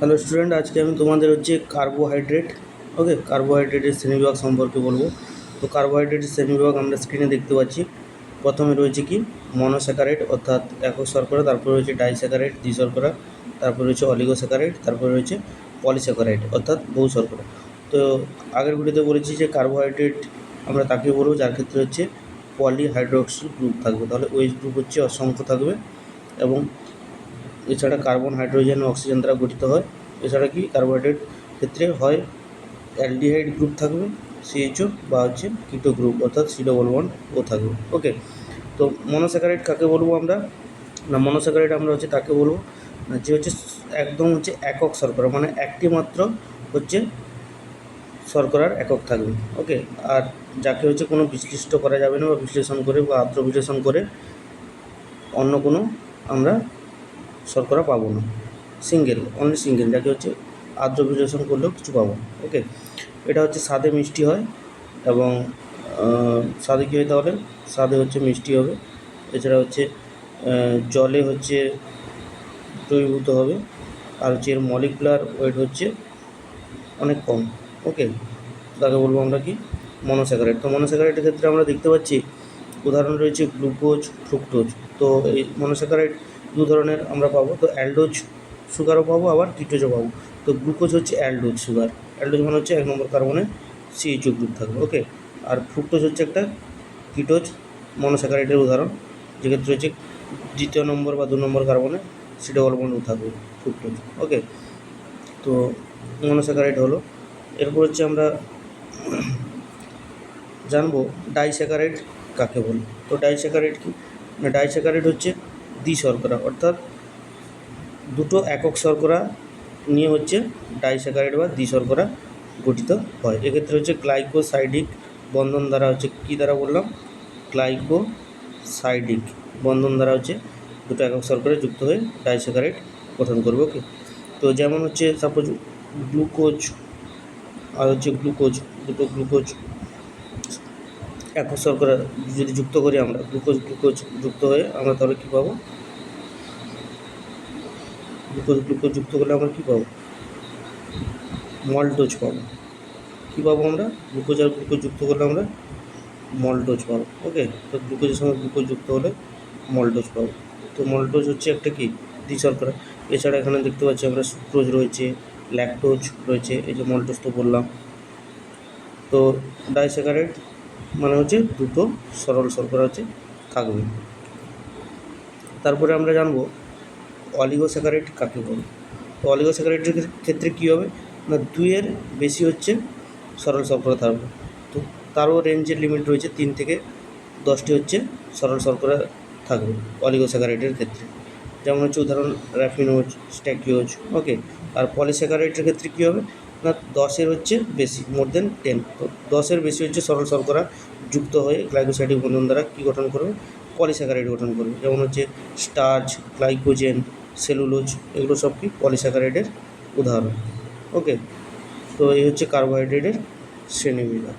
Hello student আজকে আমি তোমাদের হচ্ছে কার্বোহাইড্রেট ওকে কার্বোহাইড্রেটের শ্রেণীবিভাগ সম্পর্কে বলব। তো কার্বোহাইড্রেটের শ্রেণীবিভাগ আমরা স্ক্রিনে দেখতে পাচ্ছি। প্রথমে রয়েছে কি? মনোস্যাকারাইড অর্থাৎ একক শর্করা, তারপরে রয়েছে ডাইস্যাকারাইড দ্বিশর্করা, তারপরে রয়েছে অলিগোস্যাকারাইড তারপরে রয়েছে পলিস্যাকারাইড অর্থাৎ বহু শর্করা। তো আগের ভিডিওতে বলেছি যে কার্বোহাইড্রেট আমরা তাকে বলব, যার ক্ষেত্রে হচ্ছে পলিহাইড্রোক্সিল গ্রুপ থাকবে। তাহলে ওই গ্রুপ হচ্ছে অসংখ্য থাকবে এবং এছাড়া কার্বন হাইড্রোজেন ও অক্সিজেন দ্বারা গঠিত হয়। এছাড়া কি কার্বোহাইড্রেট ক্ষেত্রে হয় অ্যালডিহাইড গ্রুপ থাকবে সিএইচও বা হচ্ছে কিটো গ্রুপ অর্থাৎ সি ডবল ওয়ান ও থাকবে। ওকে তো মনোস্যাকারাইড কাকে বলব আমরা? না মনোস্যাকারাইড আমরা হচ্ছে তাকে বলব, যে হচ্ছে একদম হচ্ছে একক শর্করা মানে একটি মাত্র হচ্ছে শর্করার একক থাকবে। ওকে আর যাকে হচ্ছে কোনো বিশ্লিষ্ট করা যাবে না বা বিশ্লেষণ করে বা আত্ম বিশ্লেষণ করে অন্য কোনো আমরা শর্করা পাবো না। সিঙ্গেল অনলি সিঙ্গেল যাকে হচ্ছে আর্দ্র বিশ্লেষণ করলেও কিছু পাবো ওকে এটা হচ্ছে স্বাদে মিষ্টি হয় এবং স্বাদে কী হয় তাহলে? স্বাদে হচ্ছে মিষ্টি হবে। এছাড়া হচ্ছে জলে হচ্ছে দ্রবীভূত হবে আর হচ্ছে এর মলিকুলার ওয়েট হচ্ছে অনেক কম ওকে তাকে বলব আমরা কি? মনোস্যাকারাইড তো মনোস্যাকারাইডের ক্ষেত্রে আমরা দেখতে পাচ্ছি, উদাহরণ রয়েছে গ্লুকোজ ফ্রুক্টোজ তো এই মনোস্যাকারাইড দু ধরনের আমরা পাবো। তো অ্যালডোজ সুগারও পাবো, আবার কিটোজও পাবো। তো গ্লুকোজ হচ্ছে অ্যালডোজ সুগার। অ্যালডোজ মানে হচ্ছে এক নম্বর কার্বনে সিএইচও গ্রুপ থাকবে, ওকে? আর ফ্রুক্টোজ হচ্ছে একটা কিটোজ মনোস্যাকারাইডের উদাহরণ। যেক্ষেত্রে হচ্ছে দ্বিতীয় নম্বর বা দু নম্বর কার্বনে সি ডবল বন্ড থাকবে ফ্রুক্টোজ, ওকে? তো মনোস্যাকারাইড হলো। এরপর হচ্ছে আমরা জানব ডাইস্যাকারাইড কাকে বলে। তো ডাইস্যাকারাইড কি? না ডাইস্যাকারাইড হচ্ছে দ্বিশর্করা অর্থাৎ দুটো একক শর্করা নিয়ে হচ্ছে ডাইস্যাকারাইড বা দ্বি শর্করা গঠিত হয়। এক্ষেত্রে হচ্ছে গ্লাইকোসাইডিক বন্ধন দ্বারা হচ্ছে কী দ্বারা বললাম? গ্লাইকোসাইডিক বন্ধন দ্বারা হচ্ছে দুটো একক শর্করা যুক্ত হয়ে ডাইস্যাকারাইড গঠন করবে, ওকে? তো যেমন হচ্ছে সাপোজ গ্লুকোজ, আর হচ্ছে গ্লুকোজ, দুটো গ্লুকোজ একক শর্করা যদি যুক্ত করি আমরা, গ্লুকোজ গ্লুকোজ যুক্ত হয়ে আমরা তাহলে কী পাবো? গ্লুকোজ গ্লুকোজ যুক্ত করলে আমরা কী পাবো? মল্টোজ পাবো। কী পাবো আমরা? গ্লুকোজ আর গ্লুকোজ যুক্ত করলে আমরা মল্টোজ পাবো। ওকে তো গ্লুকোজের সঙ্গে গ্লুকোজ যুক্ত হলে মল্টোজ পাবো। তো মল্টোজ হচ্ছে একটা কি? দ্বিশর্করা এছাড়া এখানে দেখতে পাচ্ছি আমরা সুক্রোজ রয়েছে, ল্যাকটোজ রয়েছে, এই যে মল্টোজ তো বললাম। তো ডাইস্যাকারাইড মানে হচ্ছে দুটো সরল শর্করা হচ্ছে থাকবে তারপরে আমরা জানব অলিগোস্যাকারাইড কাকে বলে তো অলিগোস্যাকারাইডের ক্ষেত্রে কী হবে? না, দুইয়ের বেশি হচ্ছে সরল শর্করা থাকবে তো তারও রেঞ্জের লিমিট রয়েছে তিন থেকে দশটি হচ্ছে সরল শর্করা থাকবে অলিগোস্যাকারাইডের ক্ষেত্রে। যেমন হচ্ছে উদাহরণ র্যাফিনোজ স্ট্যাকিওজ ওকে আর পলিস্যাকারাইডের ক্ষেত্রে কী হবে? না দশের হচ্ছে বেশি মোর দেন টেন তো দশের বেশি হচ্ছে সরল শর্করা যুক্ত হয়ে গ্লাইকোসাইডিক বন্ধন দ্বারা কী গঠন করবে? পলিস্যাকারাইড গঠন করবে। যেমন হচ্ছে স্টার্চ গ্লাইকোজেন সেলুলোজ এগুলো সব কি? পলিস্যাকারাইডের উদাহরণ। ওকে তো এই হচ্ছে কার্বোহাইড্রেটের শ্রেণীবিভাগ।